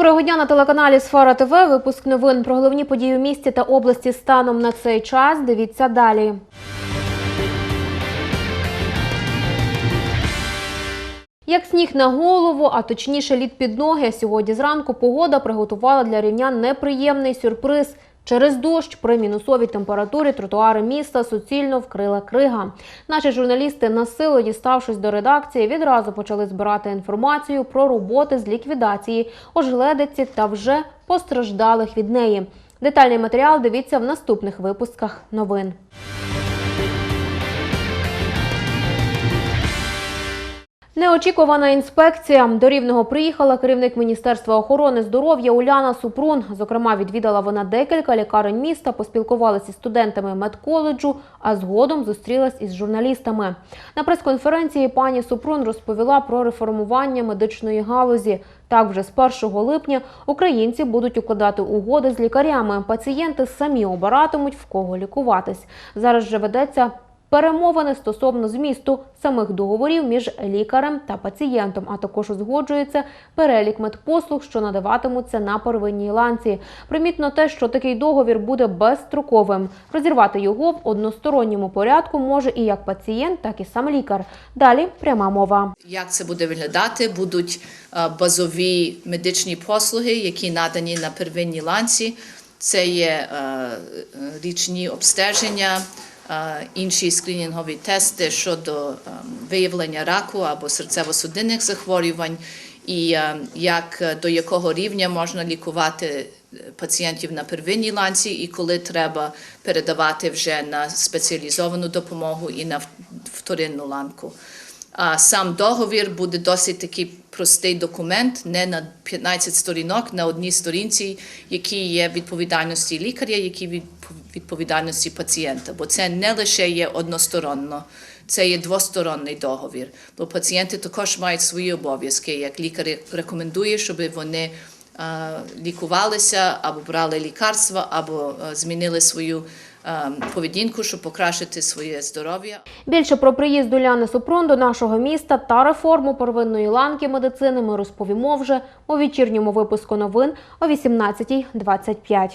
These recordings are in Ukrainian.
Доброго дня на телеканалі Сфера ТВ. Випуск новин про головні події в місті та області станом на цей час. Дивіться далі. Як сніг на голову, а точніше лід під ноги, сьогодні зранку погода приготувала для рівнян неприємний сюрприз. Через дощ при мінусовій температурі тротуари міста суцільно вкрила крига. Наші журналісти на силу, діставшись до редакції, відразу почали збирати інформацію про роботи з ліквідації, ожеледиці та вже постраждалих від неї. Детальний матеріал дивіться в наступних випусках новин. Неочікувана інспекція. До Рівного приїхала керівник Міністерства охорони здоров'я Уляна Супрун. Зокрема, відвідала вона декілька лікарень міста, поспілкувалася із студентами медколеджу, а згодом зустрілась із журналістами. На прес-конференції пані Супрун розповіла про реформування медичної галузі. Так, вже з 1 липня українці будуть укладати угоди з лікарями. Пацієнти самі обиратимуть в кого лікуватись. Зараз же ведеться Перемовини стосовно змісту самих договорів між лікарем та пацієнтом, а також узгоджується перелік медпослуг, що надаватимуться на первинній ланці. Примітно те, що такий договір буде безстроковим. Розірвати його в односторонньому порядку може і як пацієнт, так і сам лікар. Далі пряма мова. Як це буде виглядати? Будуть е, базові медичні послуги, які надані на первинній ланці. Це є е, е, річні обстеження, інші скринінгові тести щодо е, виявлення раку або серцево-судинних захворювань, і е, як е, до якого рівня можна лікувати е, пацієнтів на первинній ланці, і коли треба передавати вже на спеціалізовану допомогу і на вторинну ланку. А сам договір буде досить такий простий документ, не на 15 сторінок, на одній сторінці, які є відповідальності лікаря, від відповідальності пацієнта. Бо це не лише є односторонно, це є двосторонний договір. Бо пацієнти також мають свої обов'язки, як лікар рекомендує, щоб вони лікувалися або брали лікарства, або змінили свою поведінку, щоб покращити своє здоров'я. Більше про приїзд Уляни Супрун до нашого міста та реформу первинної ланки медицини ми розповімо вже у вечірньому випуску новин о 18.25.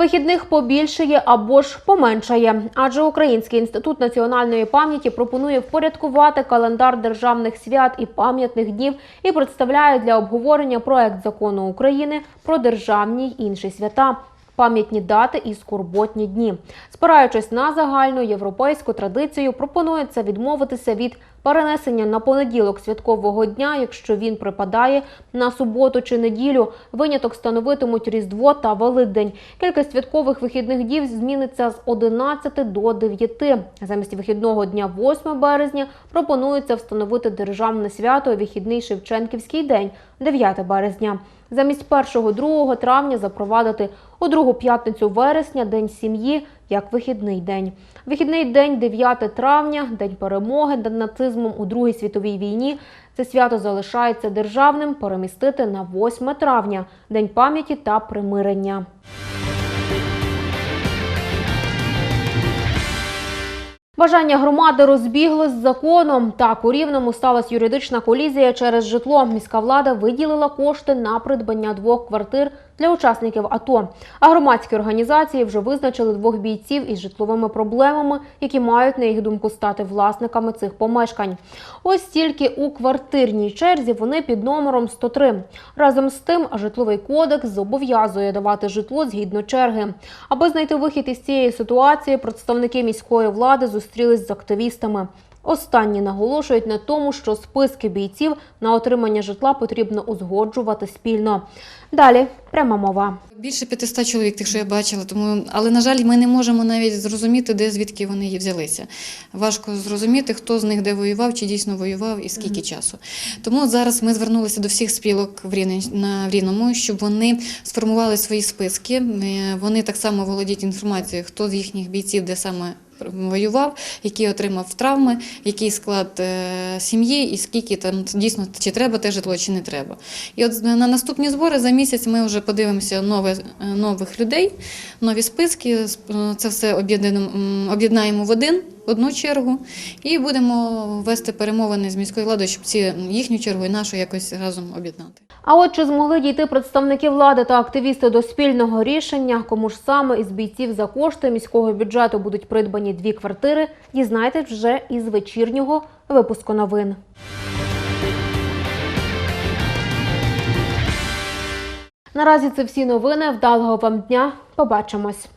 Вихідних побільшає або ж поменшає, адже Український інститут національної пам'яті пропонує впорядкувати календар державних свят і пам'ятних днів і представляє для обговорення проект закону України про державні й інші свята. Пам'ятні дати і скорботні дні, спираючись на загальну європейську традицію, пропонується відмовитися від перенесення на понеділок святкового дня, якщо він припадає на суботу чи неділю. Виняток становитимуть Різдво та Великдень. Кількість святкових вихідних днів зміниться з 11 до 9. Замість вихідного дня 8 березня пропонується встановити державне свято вихідний Шевченківський день 9 березня. Замість 1-2 травня запровадити у другу п'ятницю вересня День сім'ї як вихідний день. Вихідний день 9 травня, День перемоги над нацизмом у Другій світовій війні. Це свято залишається державним перемістити на 8 травня, День пам'яті та примирення. Бажання громади розбіглось з законом. Так, у Рівному сталася юридична колізія через житло. Міська влада виділила кошти на придбання двох квартир для учасників АТО. А громадські організації вже визначили двох бійців із житловими проблемами, які мають, на їх думку, стати власниками цих помешкань. Ось тільки у квартирній черзі вони під номером 103. Разом з тим, житловий кодекс зобов'язує давати житло згідно черги. Аби знайти вихід із цієї ситуації, представники міської влади зустрілись з активістами. Останні наголошують на тому, що списки бійців на отримання житла потрібно узгоджувати спільно. Далі пряма мова. Більше 500 чоловік, тих, що я бачила, тому але на жаль, ми не можемо навіть зрозуміти, де звідки вони є взялися. Важко зрозуміти, хто з них де воював, чи дійсно воював і скільки часу. Тому зараз ми звернулися до всіх спілок в Рівне- на Рівному, щоб вони сформували свої списки. Е, Вони так само володіють інформацією, хто з їхніх бійців де саме. Воював, який отримав травми, який склад е, сім'ї, і скільки там дійсно чи треба те житло, чи не треба. І от на наступні збори за місяць ми вже подивимося нове, е, нових людей, нові списки. Е, Це все об'єднаємо в один, одну чергу і будемо вести перемовини з міською владою, щоб ці їхню чергу і нашу якось разом об'єднати. А от чи змогли дійти представники влади та активісти до спільного рішення, кому ж саме із бійців за кошти міського бюджету будуть придбані дві квартири, дізнайтесь вже із вечірнього випуску новин. Наразі це всі новини. Вдалого вам дня. Побачимось.